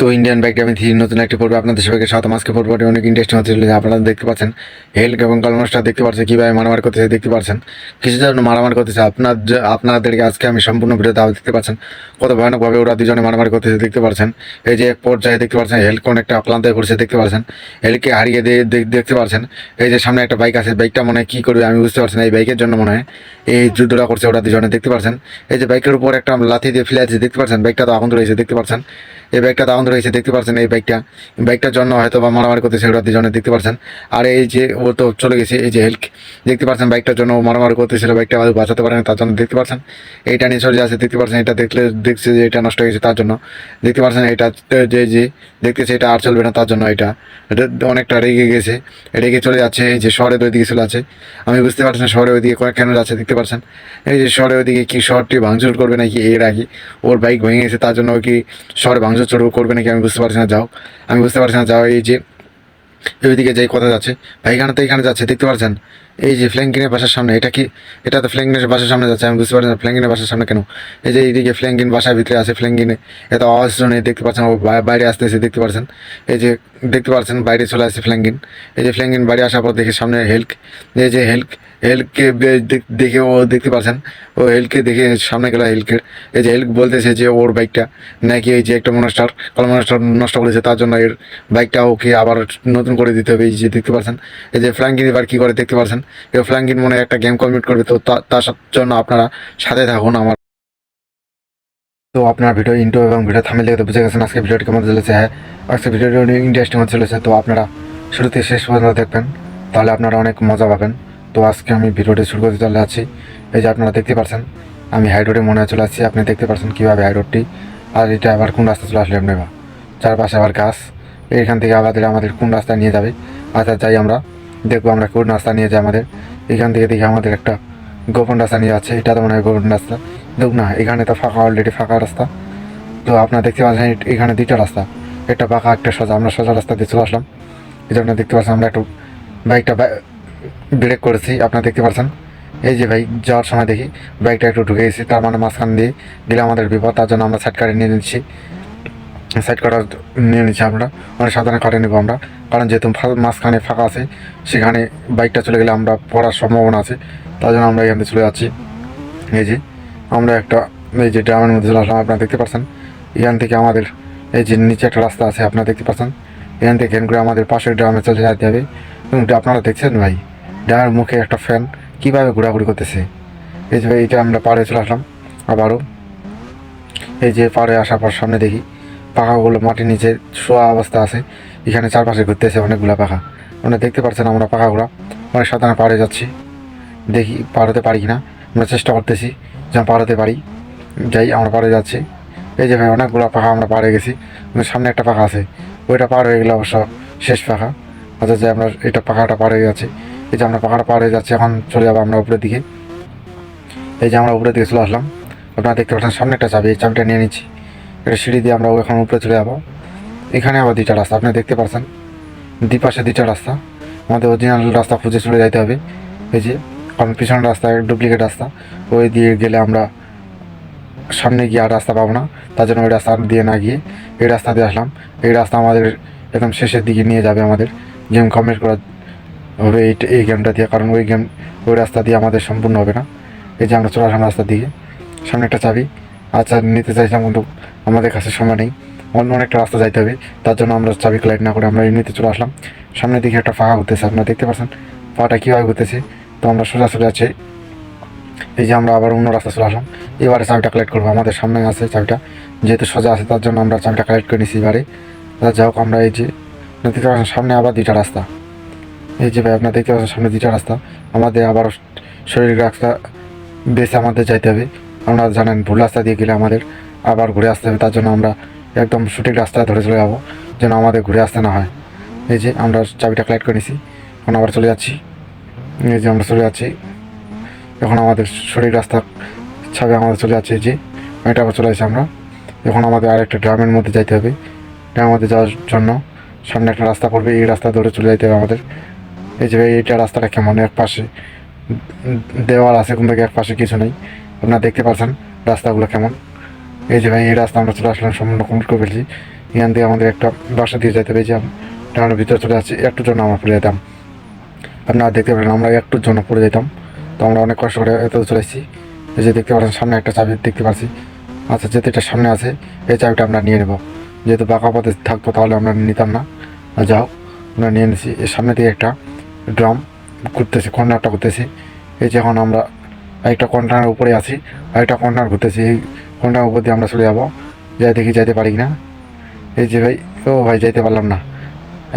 তো Indian bike আমি three নতুন একটি পড়বে আপনাদের সবাইকে সাত মাসকে পড়বে অনেক ইন্টারেস্টিং হচ্ছে চলেছে। আপনারা দেখতে পাচ্ছেন। হেল্ক এবং কলমসটা দেখতে পাচ্ছেন কীভাবে মারামারি করতেছে দেখতে পাচ্ছেন কিছু জন্য মারামারি করতেছে। আপনার আপনাদেরকে আজকে আমি সম্পূর্ণ ভিডিও দেওয়া দেখতে পাচ্ছেন। কত ভয়ানকভাবে ওরা দুজনে মারামারি করতেছে দেখতে পাচ্ছেন এই যে এক পর্যায়ে দেখতে পাচ্ছেন হেল্ক অনেকটা হয়ে পড়ছে দেখতে পাচ্ছেন হেলকে হারিয়ে দিয়ে দেখতে পাচ্ছেন এই যে সামনে একটা বাইক আছে বাইকটা মনে হয় কী করবে আমি বুঝতে পারছি না। এই বাইকের জন্য মনে হয় এই যুদ্ধটা করছে ওরা দুজনে, দেখতে পাচ্ছেন এই যে বাইকের উপর একটা লাথি দিয়ে ফেলে আছে, দেখতে পাচ্ছেন বাইকটা তো আগুন রয়েছে দেখতে পাচ্ছেন এই বাইকটা তো রয়েছে দেখতে পাচ্ছেন এই বাইকটা বাইকটার জন্য হয়তো বা মারামারি করতেছে ওরা দুজনে দেখতে পাচ্ছেন আর এই যে ও তো চলে গেছে, এই যে হেল্ক দেখতে পাচ্ছেন বাইকটার জন্য মারামারি করতেছিল বাইকটা হয়তো বাঁচাতে পারেন, তার জন্য দেখতে পাচ্ছেন এইটা নিয়ে চলে যাচ্ছে দেখতে পাচ্ছেন এটা দেখলে দেখছে যে এটা নষ্ট হয়ে গেছে তার জন্য। দেখতে পাচ্ছেন এটা যে যে দেখতেছে এটা আর চলবে না তার জন্য এটা। এটা অনেকটা রেগে গেছে, রেগে চলে যাচ্ছে, এই যে শহরের ওইদিকে চলে আছে আমি বুঝতে পারছি না শহরের ওইদিকে কেন যাচ্ছে, দেখতে পাচ্ছেন এই যে শহরের ওইদিকে কি শহরটি ভাঙচুর করবে নাকি, এর আগে ওর বাইক ভেঙে গেছে, তার জন্য কি শহরে ভাঙচুর চড় করবে নাকি আমি বুঝতে পারছি না, যাও। আমি বুঝতে পারছি না, যাও, এই যে ওইদিকে যাই কথা যাচ্ছে, ভাই এখানে তো এখানে যাচ্ছে, দেখতে পাচ্ছেন এই যে ফ্ল্যাঙ্কিনের বাসার সামনে, এটা কি এটা তো ফ্ল্যাঙ্কিনের বাসার সামনে যাচ্ছে, আমি বুঝতে পারছি না, ফ্ল্যাঙ্কিনের বাসার সামনে কেন? এই যে এইদিকে ফ্ল্যাঙ্কিন বাসার ভিতরে আছে, ফ্ল্যাঙ্কিনে এত আওয়াজ শুনে দেখতে পাচ্ছেন, ও বাইরে আসতেছে দেখতে পাচ্ছেন এই যে দেখতে পাচ্ছেন, বাইরে চলে আসছে ফ্ল্যাঙ্কিন। এই যে ফ্ল্যাঙ্কিন বাড়ি আসার পর দেখে সামনে হেল্ক। এই যে হেল্ক হেল্ককে দেখে ও দেখতে পাচ্ছেন ও হেল্ককে দেখে সামনে গেল হেল্কের। এই যে হেল্ক বলতেছে যে ওর বাইকটা নাকি এই যে একটা মনস্টার কলমনস্টার নষ্ট করেছে, তার জন্য এর বাইকটা ওকে আবার নতুন করে দিতে হবে। এই যে দেখতে পাচ্ছেন এই যে ফ্ল্যাঙ্কিন এবার কী করে দেখতে পাচ্ছেন এই ফ্ল্যাঙ্কিন মনে একটা গেম কমপ্লিট করবে, তো তার জন্য আপনারা সাথে থাকুন আমার। তো আপনার ভিডিও ইন্টো এবং ভিডিও থামিয়ে দেখতে বুঝে গেছেন আজকে ভিডিওটি কেমন চলেছে হ্যাঁ? আজকে ভিডিওটি অনেক ইন্টারেস্টিং হতে চলেছে, তো আপনারা শুরুতে শেষ পর্যন্ত দেখবেন, তাহলে আপনারা অনেক মজা পাবেন। তো আজকে আমি ভিডিওটি শুরু করতে চলে যাচ্ছি। এই যে আপনারা দেখতে পাচ্ছেন আমি হাইরোডে মনে চলে আসছি, আপনি দেখতে পাচ্ছেন কীভাবে হাইরোডটি আর এটা আবার কোন রাস্তা চলে আসলে আপনি বা? চারপাশে আবার গাছ, এইখান থেকে আবার আমাদের কোন রাস্তায় নিয়ে যাবে? আচ্ছা যাই আমরা দেখব আমরা কোন রাস্তা নিয়ে যাই আমাদের। এখান থেকে দেখি আমাদের একটা গোপন রাস্তা নিয়ে যাচ্ছে। এটা তো মনে হয় গোপন রাস্তা। দেখুন না, এখানে তো ফাঁকা অলরেডি ফাঁকা রাস্তা। তো আপনারা দেখতে পাচ্ছেন, এখানে দুইটা রাস্তা। একটা বাঁকা একটা সোজা। আমরা সোজা রাস্তা দিয়ে চলে আসলাম। এই জন্য দেখতে পাচ্ছেন, আমরা একটু বাইকটা ব্রেক করেছি। আপনারা দেখতে পাচ্ছেন? এই যে ভাই, যাওয়ার সময় দেখি বাইকটা একটু ঢুকে গেছি। তার মানে মাঝখান দিয়ে গেলে আমাদের বিপদ। তার জন্য আমরা কাটে নিয়ে নিচ্ছি। সাইড কাটার নিয়ে নিচ্ছি আমরা। অনেক সাধারণ কাটে নেব আমরা। কারণ যেহেতু মাঝখানে ফাঁকা আছে, সেখানে বাইকটা চলে গেলে আমরা পড়ার সম্ভাবনা আছে। তার জন্য আমরা এখান থেকে চলে যাচ্ছি। এই যে, আমরা একটা, এই যে ড্রামের মধ্যে চলে আসলাম, আপনারা দেখতে পাচ্ছেন এখান থেকে আমাদের, এই যে নিচে একটা রাস্তা আছে, আপনারা দেখতে পাচ্ছেন এখান থেকে ঘেন আমাদের পাশের ড্রামে চলে যেতে হবে। এবং আপনারা দেখছেন ভাই? ড্রামের মুখে একটা ফ্যান কীভাবে ঘোরাঘুরি করতেছে? এই যে ভাই, এটা আমরা পাড়ে চলে আসলাম আবারও। এই যে পাড়ে আসার পর সামনে দেখি। পাখাগুলো মাটির নিচে শোয়া অবস্থা আছে। এখানে চারপাশে ঘুরতেছে অনেকগুলো পাখা। আপনারা দেখতে পাচ্ছেন আমরা পাখাগুলো। অনেক সাধারণ পাড়ে যাচ্ছি। দেখি পার হতে পারি কিনা। আমরা চেষ্টা করতেছি যেন পার হতে পারি। যাই, আমরা পাড়ে যাচ্ছি। এই যে ভাই, অনেকগুলো পাখা আমরা পাড়ে গেছি। সামনে একটা পাখা আছে। ওইটা পার হয়ে গেলে অবশ্য শেষ পাখা। অর্থাৎ যে আমরা এটা পাখাটা পার হয়ে যাচ্ছি। এই যে আমরা পাখাটা পার হয়ে যাচ্ছি, এখন চলে যাব আমরা উপরের দিকে। এই যে আমরা উপরের দিকে চলে আসলাম। আপনারা দেখতে পাচ্ছেন সামনে একটা চাবি, এই চাবিটা নিয়ে নিচ্ছি। সিঁড়ি দিয়ে আমরা এখন উপরে চলে যাব। এখানে আবার দুইটা রাস্তা, আপনি দেখতে পাচ্ছেন দুই পাশে দুইটা রাস্তা। আমাদের অরিজিনাল রাস্তা খুঁজে চলে যাইতে হবে। এই যে, কারণ পিছনের রাস্তা ডুপ্লিকেট রাস্তা। ওই দিয়ে গেলে আমরা সামনে গিয়ে আর রাস্তা পাবো না। তার জন্য ওই রাস্তা দিয়ে না গিয়ে এই রাস্তা দিয়ে আসলাম। এই রাস্তা আমাদের একদম শেষের দিকে নিয়ে যাবে আমাদের। গেম কমপ্লিট করা হবে এই এই গেমটা দিয়ে, কারণ ওই গেম ওই রাস্তা দিয়ে আমাদের সম্পূর্ণ হবে না। এই যে আমরা চলে আসলাম রাস্তার দিকে। সামনে একটা চাবি। আচ্ছা নিতে চাইছিলাম, কিন্তু আমাদের কাছে সময় নেই। অন্য অনেকটা রাস্তা যাইতে হবে, তার জন্য আমরা চাবি কালেক্ট না করে আমরা এমনিতে চলে আসলাম। সামনের দিকে একটা ফাঁকা ঘুরতেছে, আপনারা দেখতে পাচ্ছেন পাটা কীভাবে ঘুরতেছে। তো আমরা সোজা চলে যাচ্ছি এই যে আমরা আবার অন্য রাস্তা চলে আসলাম। এবারে চাবিটা কালেক্ট করব, আমাদের সামনে আছে চাবিটা। যেহেতু সোজা আছে, তার জন্য আমরা চাবিটা কালেক্ট করে নিছি এবারে। তা যাই হোক, আমরা এই যে দেখতে পাচ্ছেন, সামনে আবার দুইটা রাস্তা। এই যে ভাই, আপনার দেখতে পাচ্ছেন সামনে দুইটা রাস্তা। আমাদের আবার শরীর রাস্তা বেছে আমাদের যাইতে হবে। আমরা জানেন ভুল রাস্তা দিয়ে গেলে আমাদের আবার ঘুরে আসতে হবে, তার জন্য আমরা একদম সঠিক রাস্তায় ধরে চলে যাব, যেন আমাদের ঘুরে আসতে না হয়। এই যে আমরা চাবিটা কালেক্ট করে নিছি, এখন আবার চলে যাচ্ছি। এই যে আমরা চলে যাচ্ছি, এখন আমাদের সঠিক রাস্তা ছাবে আমাদের চলে যাচ্ছে যে এটা আবার চলে আসছি আমরা। এখন আমাদের আরেকটা ড্রামের মধ্যে যাইতে হবে। ড্রামের মধ্যে যাওয়ার জন্য সামনে একটা রাস্তা পড়বে, এই রাস্তা ধরে চলে যাইতে হবে আমাদের। এই যে এইটা রাস্তাটা কেমন? এক পাশে দেওয়াল আছে কিন্তু এক পাশে কিছু নেই। আপনারা দেখতে পাচ্ছেন রাস্তাগুলো কেমন। এই যে ভাই, এই রাস্তা আমরা চলে আসলাম সম্পূর্ণ কমপ্লিট করে ফেলছি এখান থেকে আমাদের একটা বাসা দিয়ে যেতে যে আমরা ভিতরে চলে যাচ্ছি একটুর জন্য আমরা পড়ে যেতাম। আপনারা দেখতে পারেন আমরা একটুর জন্য পড়ে যেতাম। তো আমরা অনেক কষ্ট করে এত চলে এসেছি এই যে দেখতে পাচ্ছেন, সামনে একটা চাবি দেখতে পাচ্ছি। আচ্ছা যেহেতু এটা সামনে আছে, এই চাবিটা আমরা নিয়ে নেব। যেহেতু বাঁকা পথে থাকতো, তাহলে আমরা নিতাম না। আর যাও আমরা নিয়ে নিছি। এর সামনে দিয়ে একটা ড্রাম ঘুরতেছি, কর্নারটা ঘুরতেছি। এই যে এখন আমরা একটা কন্টেনার উপরে আছি আর একটা কন্টেনার ঘুরতেছি। এই কন্টেনার উপর দিয়ে আমরা চলে যাব। যাই দেখি, যাইতে পারি না এই যে ভাই, ও ভাই, যাইতে পারলাম না।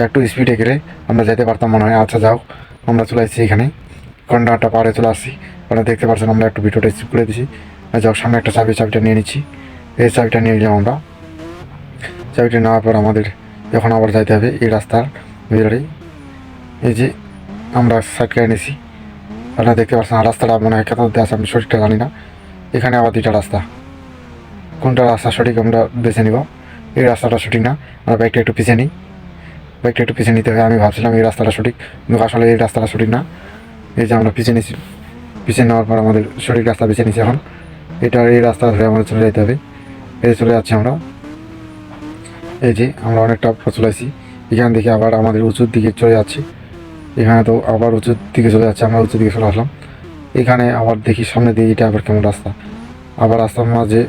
একটু স্পিডে গেলে আমরা যেতে পারতাম মনে হয়। আচ্ছা যাও আমরা চলে আসছি এখানে। কন্টেনারটা পাড়ে চলে আসছি। আপনারা দেখতে পাচ্ছেন, আমরা একটু ভিডিওটা স্কিপ করে দিছি। যাও সামনে একটা চাবি, চাবিটা নিয়ে নিচ্ছি। এই চাবিটা নিয়ে নিলাম আমরা। চাবিটা নেওয়ার পর আমাদের এখন আবার যাইতে হবে এই রাস্তার ভিতরেই। এই যে আমরা সাইড করে নিছি আপনারা দেখতে পাচ্ছেন রাস্তাটা মনে হয় কোথাও আছে, আমি সঠিকটা জানি না। এখানে আবার দুইটা রাস্তা। কোনটা রাস্তা সঠিক, আমরা বেছে নিব। এই রাস্তাটা সঠিক না, আমরা বাইকটা একটু পিছিয়ে নিই। বাইকটা একটু পিছিয়ে নিতে হবে আমি ভাবছিলাম এই রাস্তাটা সঠিক। কিন্তু আসলে এই রাস্তাটা সঠিক না। এই যে আমরা পিছিয়ে নিছি পিছিয়ে নেওয়ার পর আমাদের সঠিক রাস্তা বেছে নিছি এখন। এটা এই রাস্তা ধরে আমাদের চলে যেতে হবে। এই চলে যাচ্ছি আমরা। এই যে আমরা অনেকটা চলে আসছি এখান থেকে আবার আমাদের উঁচুর দিকে চলে যাচ্ছি। এখানে তো আবার উঁচুর দিকে চলে যাচ্ছে, আমরা উঁচুর দিকে চলে আসলাম। এখানে আবার দেখি সামনে দিয়ে এটা আবার কেমন রাস্তা। আবার রাস্তার মাঝে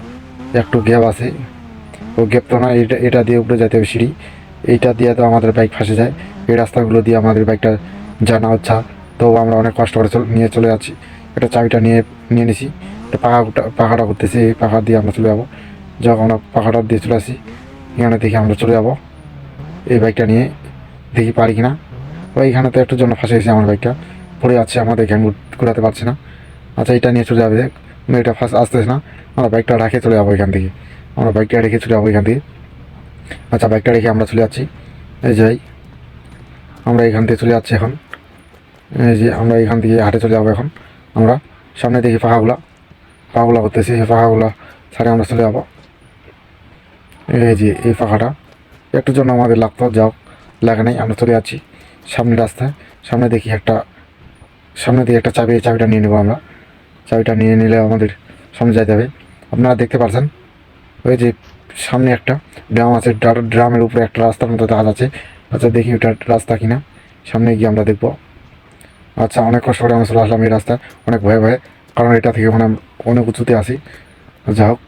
একটু গ্যাপ আছে। ও গ্যাপ তো না, এটা এটা দিয়ে উপরে যেতে হবে সিঁড়ি। এইটা দিয়ে তো আমাদের বাইক ফাঁসে যায়। এই রাস্তাগুলো দিয়ে আমাদের বাইকটা জানা হচ্ছে। তো আমরা অনেক কষ্ট করে নিয়ে চলে যাচ্ছি। এটা চাবিটা নিয়ে নিয়ে নিছি। এটা পাখাটা পাখাটা করতেছি এই পাখা দিয়ে আমরা চলে যাব। যখন আমরা পাখাটা দিয়ে চলে আসি। এখানে দেখি আমরা চলে যাব। এই বাইকটা নিয়ে দেখি পারি কিনা। ওই এখানে তো একটু জন্য ফাঁসে গেছে আমার বাইকটা পড়ে যাচ্ছে আমাদের গ্যাং ঘুরাতে পারছি না। আচ্ছা এটা নিয়ে চলে যাবে। এটা ফার্স্ট আসতেছে না। আমরা বাইকটা রেখে চলে যাব এখান থেকে। আমরা বাইকটা রেখে চলে যাব এখান থেকে। আচ্ছা বাইকটা রেখে আমরা চলে যাচ্ছি। এই যে ভাই, আমরা এখান থেকে চলে যাচ্ছি এখন। এই যে আমরা এখান থেকে হাটে চলে যাব এখন। আমরা সামনে দেখি পাখাগুলা পাখাগুলা করতেছি। এই পাখাগুলা ছাড়ে আমরা চলে যাব। এই যে, এই পাখাটা একটু জন্য আমাদের লাগতো, যাও। লাগে নাই, আমরা চলে যাচ্ছি। সামনে রাস্তায়, সামনে দেখি একটা, সামনে দিয়ে একটা চাবি চাবিটা নিয়ে নেব আমরা। চাবিটা নিয়ে নিলে আমাদের সামনে যেতে হবে। আপনারা দেখতে পাচ্ছেন ওই যে সামনে একটা ড্রাম আছে ড্রা- ড্রামের উপরে একটা রাস্তার মতো দেখা আছে। আচ্ছা দেখি ওটা রাস্তা কিনা। সামনে গিয়ে আমরা দেখব। আচ্ছা অনেক কষ্ট করে আমরা চলে আসলাম এই রাস্তায়। অনেক ভয়ে ভয়ে, কারণ এটা থেকে ওখানে অনেক উঁচুতে আসি যা হোক,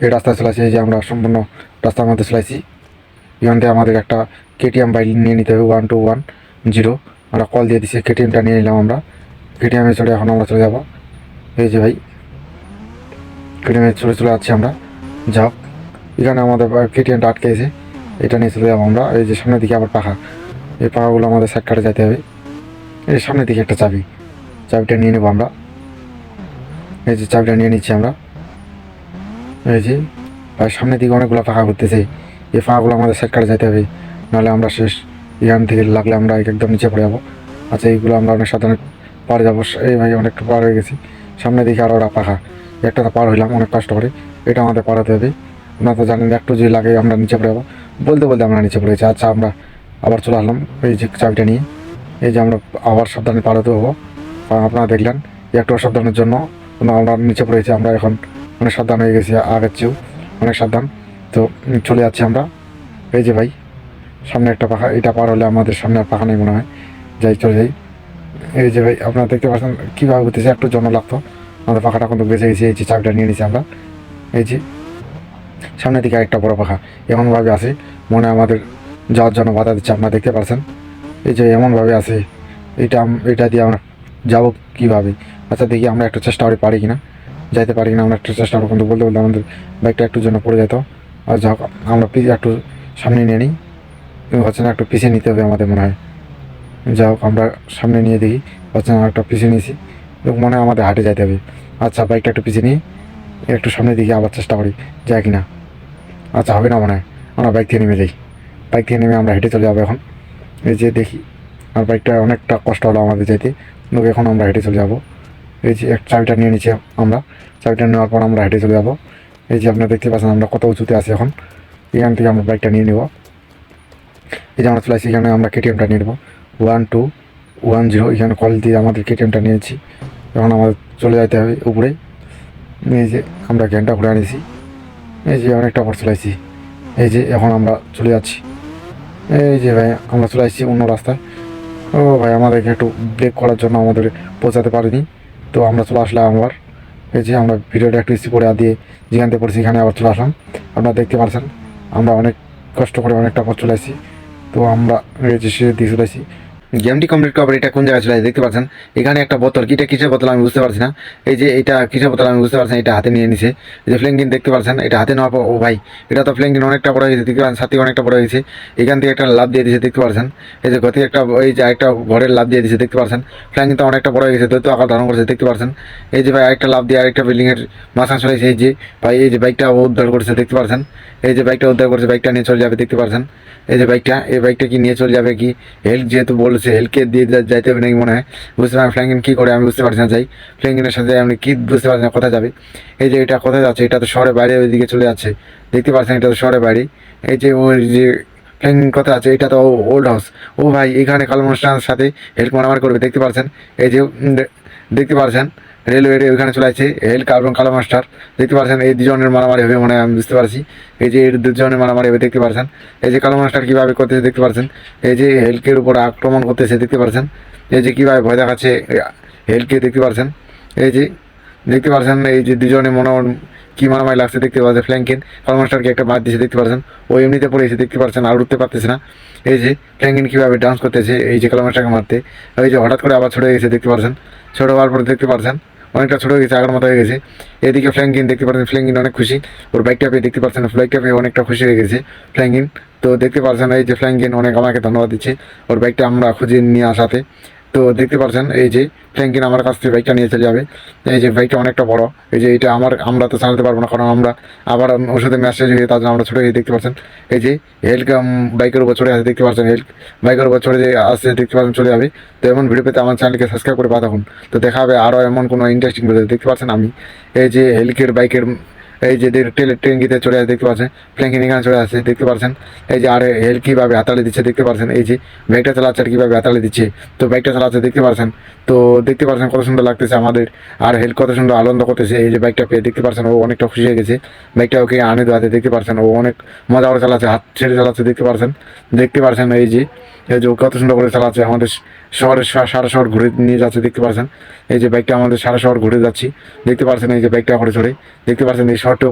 এই রাস্তায় চলে আসি যে আমরা সম্পূর্ণ রাস্তার মধ্যে চলে আসি। এখান থেকে আমাদের একটা কেটিএম বাইক নিয়ে নিতে হবে ওয়ান টু ওয়ান জিরো আমরা কল দিয়ে দিছি কেটিএমটা নিয়ে নিলাম আমরা। কেটিএমে চলে এখন আমরা চলে যাব। এই যে ভাই কেটিএমে চলে চলে যাচ্ছি আমরা। যাও এখানে আমাদের কেটিএমটা আটকে আছে। এটা নিয়ে চলে যাব আমরা। এই যে সামনের দিকে আবার পাখা। এই পাখাগুলো আমাদের সাইড কাটে যেতে হবে। এই সামনের দিকে একটা চাবি। চাবিটা নিয়ে নেব আমরা। এই যে চাবিটা নিয়ে নিচ্ছি আমরা। এই যে আর সামনের দিকে অনেকগুলো পাখা ঘুরতেছে। এই পাখাগুলো আমাদের কাটে যেতে হবে। নাহলে আমরা শেষ এখান থেকে লাগলে আমরা একদম নিচে পড়ে যাব। আচ্ছা এইগুলো আমরা অনেক সাধারণ পার যাব। এই ভাই অনেকটা পার হয়ে গেছি। সামনে দিকে আরও ওরা পাখা। একটা পার হইলাম, অনেক কষ্ট করে। এটা আমাদের পারাতে হবে। আপনারা তো জানেন একটু যদি লাগে আমরা নিচে পড়ে যাব। বলতে বলতে আমরা নিচে পড়েছি আচ্ছা আমরা আবার চলে আসলাম এই যে চাবিটা নিয়ে। এই যে আমরা আবার সাবধানে পারাতে হব। আপনারা দেখলেন একটু অসাবধানের জন্য আমরা নিচে পড়েছি আমরা এখন অনেক সাবধান হয়ে গেছি আগের চেয়েও। অনেক সাবধান। তো চলে যাচ্ছি আমরা। এই যে ভাই, সামনে একটা পাখা, এটা পার হলে আমাদের সামনে আর পাখা নেই মনে হয়। যাই, চলে যাই। এই যে ভাই, আপনারা দেখতে পাচ্ছেন কীভাবে হতেছে একটু জন্য লাগতো। আমাদের পাখাটা কিন্তু বেঁচে গেছে, এই যে চাবিটা নিয়ে নিয়েছি আমরা। এই যে, সামনের দিকে একটা বড় পাখা, এমনভাবে আছে, মনে আমাদের যাওয়ার জন্য বাধা দিচ্ছে, আপনারা দেখতে পাচ্ছেন এই যে এমনভাবে আছে, এটা এটা দিয়ে আমরা যাব কীভাবে? আচ্ছা দেখি আমরা একটু চেষ্টা করে, পারি কিনা। যাইতে পারি কিনা, আমরা একটু চেষ্টা করব, কিন্তু বলতে বলতে আমাদের বাইকটা একটু জন্য পড়ে যেত। আর যাক আমরা একটু সামনে নিয়ে নিই। হচ্ছে না একটু পিছিয়ে নিতে হবে আমাদের মনে হয়। যা হোক, আমরা সামনে নিয়ে দেখি। হচ্ছে না একটা পিছিয়ে নিয়েছি। এবং মনে হয় আমাদের হাটে যাইতে হবে। আচ্ছা বাইকটা একটু পিছিয়ে নিয়ে একটু সামনে দিকে আবার চেষ্টা করি। যায় কি না আচ্ছা হবে না মনে হয়। আমরা বাইক থেকে নেমে যাই। বাইক থেকে নেমে আমরা হেঁটে চলে যাব এখন। এই যে দেখি, আর বাইকটা অনেকটা কষ্ট হলো আমাদের যেতে লোক এখন আমরা হেঁটে চলে যাব। এই যে এক চাবিটা নিয়ে নিচ্ছি আমরা। চাবিটা নেওয়ার পর আমরা হেঁটে চলে যাব। এই যে আপনারা দেখতে পাচ্ছেন, আমরা কত উঁচুতে আছি এখন। এখান থেকে আমরা বাইকটা নিয়ে নেব। এই যে আমরা চলে আসছি, এখানে আমরা কেটিএমটা নিয়ে নেব। ওয়ান টু ওয়ান জিরো এখানে কল দিয়ে আমাদের কেটিএমটা নিয়েছি। এখন আমাদের চলে যেতে হবে উপরে। এই যে আমরা জ্ঞানটা ঘুরে আনিছি। এই যে অনেকটা পর চলে এই যে এখন আমরা চলে যাচ্ছি। এই যে ভাই, আমরা চলে আসছি অন্য রাস্তায়। ও ভাই, আমাদেরকে একটু ব্রেক করার জন্য আমাদের পৌঁছাতে পারিনি। তো আমরা চলে আসলাম আবার। এই আমরা ভিডিওটা একটু ইসি করে দিয়ে যেখান থেকে পড়ছি সেখানে আবার চলে আসলাম। আপনারা দেখতে পাচ্ছেন, আমরা অনেক কষ্ট করে অনেকটা পথ চলে আসি তো আমরা সে দিয়ে চলে আসি গেমটি কমপ্লিট করার এটা কোন জায়গায় চলে দেখতে পাচ্ছেন? এখানে একটা বোতল। কিটা কিসের বোতল আমি বুঝতে পারছি না। এই যে এটা কিসের বোতল আমি বুঝতে পারছি এটা হাতে নিয়ে নিছে। এই যে ফ্ল্যাঙ্কিন দেখতে পাচ্ছেন, এটা হাতে নেওয়ার পর, ও ভাই, এটা তো ফ্ল্যাঙ্কিন অনেকটা বড় হয়েছে দেখতে পাচ্ছেন সাথে অনেকটা বড় হয়েছে। এখান থেকে একটা লাভ দিয়ে দিয়েছে দেখতে পাচ্ছেন। এই যে গতি একটা, এই যে একটা ঘরের লাভ দিয়ে দিয়েছে দেখতে পাচ্ছেন। ফ্ল্যাঙ্কিন তো অনেকটা বড় হয়ে গেছে দৈত্য আকার ধারণ করেছে, দেখতে পাচ্ছেন। এই যে ভাই, আরেকটা লাভ দিয়ে আরেকটা বিল্ডিংয়ের মাঝখানে চলে এসেছে এই যে ভাই, এই যে বাইকটা উদ্ধার করেছে, দেখতে পাচ্ছেন। এই যে বাইকটা উদ্ধার করেছে বাইকটা নিয়ে চলে যাবে, দেখতে পাচ্ছেন। এই যে বাইকটা এই বাইকটা কি নিয়ে চলে যাবে কি? হেল্প যেহেতু বলেছে হেল্পকে দিয়ে যা- যাইতে হবে নাকি মনে হয়? বুঝতে পারি ফ্ল্যাঙ্গিন কী করে আমি বুঝতে পারছি না যাই। ফ্ল্যাঙ্গিনের সাথে আমি কী বুঝতে পারছি না, কোথায় যাবে? এই যে এটা কোথায় যাচ্ছে? এটা তো শহরের বাইরে ওইদিকে চলে যাচ্ছে। দেখতে পাচ্ছেন এটা তো শহরের বাইরে। এই যে ওই যে ফ্ল্যাঙ্গিন কোথায় আছে? এটা তো ওল্ড হাউস ও ভাই, এখানে কালো সাথে হেল্প মারামার করবে, দেখতে পাচ্ছেন? এই যে দেখতে পাচ্ছেন? রেলওয়ের ওইখানে চলে আছে হেল এবং কালো মাস্টার। দেখতে পাচ্ছেন এই দুজনের মারামারি হবে মনে আমি বুঝতে পারছি। এই যে এর দুজনের মারামারি হবে, দেখতে পাচ্ছেন এই যে কালো মাস্টার কীভাবে করতেছে, দেখতে পাচ্ছেন এই যে হেলকের উপর আক্রমণ করতেছে, দেখতে পাচ্ছেন এই যে কীভাবে ভয় দেখাচ্ছে হেলকে দেখতে পাচ্ছেন এই যে, দেখতে পাচ্ছেন এই যে দুজনে মনে কি মারামারি লাগছে দেখতে পাচ্ছেন ফ্ল্যাঙ্কিন কালো মাস্টারকে একটা বাদ দিয়েছে, দেখতে পাচ্ছেন ও এমনিতে পড়েছে দেখতে পাচ্ছেন আর উঠতে পারতেছে না। এই যে, ফ্ল্যাঙ্কিন কীভাবে ডান্স করতেছে, এই যে কালো মাস্টারকে মারতে। এই যে, হঠাৎ করে আবার ছড়ে গেছে, দেখতে পাচ্ছেন ছোটো হওয়ার পরে দেখতে পাচ্ছেন অনেকটা ছোটো গেছে, আগের মতো হয়ে গেছে। এদিকে ফ্ল্যাঙ্কিন, দেখতে পাচ্ছেন ফ্ল্যাঙ্কিন অনেক খুশি। ওর বাইকটা পেয়ে দেখতে পাচ্ছেন বাইকটা পেয়ে অনেকটা খুশি হয়ে গেছে, ফ্ল্যাঙ্কিন। তো দেখতে পাচ্ছেন এই যে ফ্ল্যাঙ্কিন অনেক আমাকে ধন্যবাদ দিচ্ছে। ওর বাইকটা আমরা খুঁজে নিয়ে আসাতে। তো দেখতে পাচ্ছেন, এই যে ফ্ল্যাঙ্কিন আমার কাছ থেকে বাইকটা নিয়ে চলে যাবে। এই যে বাইকটা অনেকটা বড়। এই যে এটা আমার, আমরা তো চালাতে পারব না, কারণ আমরা আবার ওষুধে মেসেজ হয়ে তার জন্য আমরা ছোটো দেখতে পাচ্ছেন। এই যে হেল্ক বাইকের উপর চড়ে আছে, দেখতে পাচ্ছেন হেল্ক বাইকের উপর চড়ে যে আসছে, দেখতে পাচ্ছেন, চলে যাবে। তো এমন ভিডিও পেতে আমার চ্যানেলকে সাবস্ক্রাইব করে পা থাকুন তো দেখা হবে আরও এমন কোনো ইন্টারেস্টিং ভিডিও দেখতে পাচ্ছেন আমি। এই যে হেলকের বাইকের এই যে ট্রেনকিতে চলে আসে, দেখতে পাচ্ছেন? ফ্ল্যাঙ্কিন এখানে চলে আসে, দেখতে পাচ্ছেন? এই যে আর হেল কীভাবে হাতালে দিচ্ছে, দেখতে পাচ্ছেন? এই যে বাইকটা চালাচ্ছে আর কীভাবে হাতালে দিচ্ছে। তো বাইকটা চালাচ্ছে, দেখতে পাচ্ছেন? তো দেখতে পাচ্ছেন কত সুন্দর লাগতেছে আমাদের। আর হেল কত সুন্দর আনন্দ করতেছে, এই যে বাইকটা পেয়ে দেখতে পাচ্ছেন, ও অনেকটা খুশি হয়ে গেছে। বাইকটা ওকে আনে দেওয়াতে দেখতে পাচ্ছেন, ও অনেক মজা করে চালাচ্ছে, হাত ছেড়ে চালাচ্ছে, দেখতে পাচ্ছেন? দেখতে পাচ্ছেন এই যে এই যে কত সুন্দর করে চালাচ্ছে আমাদের শহরের সা- সারা শহর ঘুরে নিয়ে যাচ্ছে, দেখতে পাচ্ছেন এই যে বাইকটা আমাদের সারা শহর ঘুরে যাচ্ছি। দেখতে পাচ্ছেন এই যে বাইকটা ঘরে চড়ে দেখতে পাচ্ছেন এই শহরটা